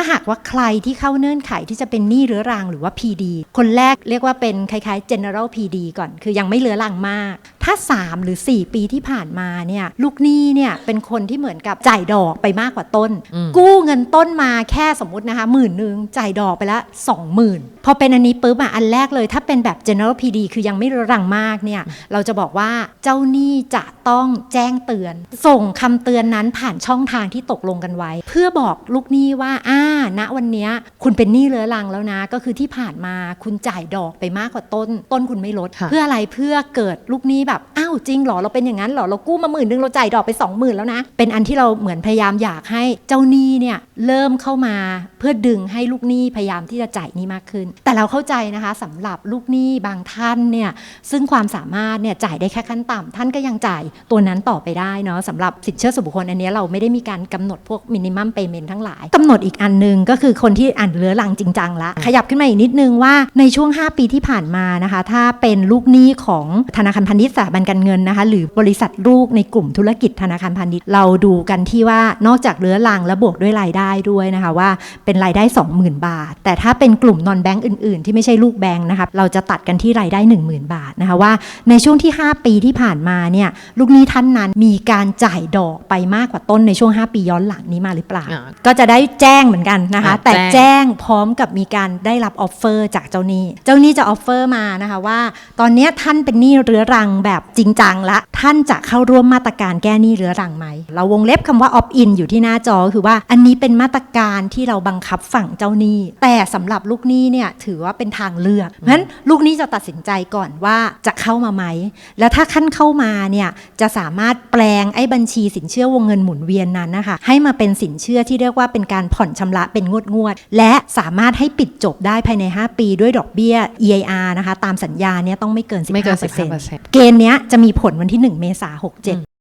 ถ้าหากว่าใครที่เข้าเงื่อนไขที่จะเป็นหนี้เรื้อรังหรือว่า PD คนแรกเรียกว่าเป็นคล้ายๆ general PD ก่อน คือยังไม่เรื้อรังมาก ถ้า 3 หรือ 4 ปีที่ผ่านมาเนี่ยลูกหนี้เนี่ยเป็นคนที่เหมือนกับจ่ายดอกไปมากกว่าต้นอืมกู้เงินต้นมาแค่สมมตินะคะหมื่นหนึ่งจ่ายดอกไปละ20,000 พอเป็นอันนี้ปุ๊บอะอันแรกเลย ถ้าเป็นแบบ general PD คือยังไม่เรื้อรังมากเนี่ยเราจะบอกว่าเจ้าหนี้จะต้องแจ้งเตือน ส่งคำเตือนนั้นผ่านช่องทางที่ตกลงกันไว้ เพื่อบอกลูกหนี้ว่าอ่าณวันเนี้ยคุณเป็นหนี้เรื้อรังแล้วนะ ก็คือที่ผ่านมาคุณจ่ายดอกไปมากกว่าต้น ต้นคุณไม่ลดค่ะเพื่ออะไรเพื่อเกิดลูกหนี้แบบอ้าวจริงเหรอเราเป็นอย่างนั้นเหรอเรากู้มาหมื่นนึงเราจ่ายดอกไป 20,000 แล้วนะ เป็นอันที่เราเหมือนพยายามอยากให้เจ้าหนี้เนี่ยเริ่มเข้ามาเพื่อดึงให้ลูกหนี้พยายามที่จะจ่ายหนี้มากขึ้น แต่เราเข้าใจนะคะสำหรับลูกหนี้บางท่านเนี่ยซึ่งความสามารถเนี่ยจ่ายได้แค่ขั้นต่ำท่านก็ยังจ่ายตัวนั้นต่อไปได้เนาะสำหรับสินเชื่อส่วนบุคคลอันเนี้ยเราไม่ได้มีการกำหนดพวกมินิมัมเปย์เมนต์ทั้งหลายกำหนดอีกอันหนึงก็คือคนที่อ่านเรื้อรังจริงจังละขยับขึ้นมาอีกนิดนึงว่าในช่วง 5 ปีที่ผ่านมานะคะ ถ้าเป็นลูกหนี้ของธนาคารพาณิชย์สถาบันการเงินนะคะ หรือบริษัทลูกในกลุ่มธุรกิจธนาคารพาณิชย์เราดูกันที่ว่านอกจากเรื้อรังและบวกด้วยรายได้ด้วยนะคะว่าเป็นรายได้ 20,000 บาท แต่ถ้าเป็นกลุ่มนอนแบงก์อื่นๆ ที่ไม่ใช่ลูกแบงก์นะคะเราจะตัดกันที่รายได้ 10,000 บาทนะคะว่าในช่วงที่ 5 ปีที่ผ่านมาเนี่ยลูกหนี้ท่านนั้นมีการจ่ายดอกไปมากกว่าต้นในช่วง 5 ปีย้อนหลังนี้มาหรือเปล่าอ่าก็จะได้แจ้งเหมือนกันนะคะอ่าแต่แจ้งแจ้งพร้อมกับมีการได้รับออฟเฟอร์จากเจ้าหนี้ เจ้าหนี้จะออฟเฟอร์มานะคะว่า ตอนเนี้ยท่านเป็นหนี้เรื้อรังแบบจริงจังละท่านจะเข้าร่วมมาตรการแก้หนี้เรื้อรังไหม เราวงเล็บคำว่า opt in อยู่ที่หน้าจอคือว่าอันนี้เป็นมาตรการที่เราบังคับฝั่งเจ้าหนี้ แต่สำหรับลูกหนี้เนี่ยถือว่าเป็นทางเลือกเพราะฉะนั้นลูกหนี้จะตัดสินใจก่อนว่าจะเข้ามาไหม แล้วถ้าขั้นเข้ามาเนี่ยจะสามารถแปลงไอ้บัญชีสินเชื่อวงเงินหมุนเวียนนั้นนะคะให้มาเป็นสินเชื่อที่เรียกว่าเป็นการผ่อนชำระเป็นงวดงวดและสามารถให้ปิดจบได้ภายใน 5 ปีด้วยดอกเบี้ย EIR นะคะ ตามสัญญาเนี่ยต้องไม่เกิน 15%ไม่เกิน15%เกณฑ์เนี้ยจะมีผลวันที่ 1 เมษายน67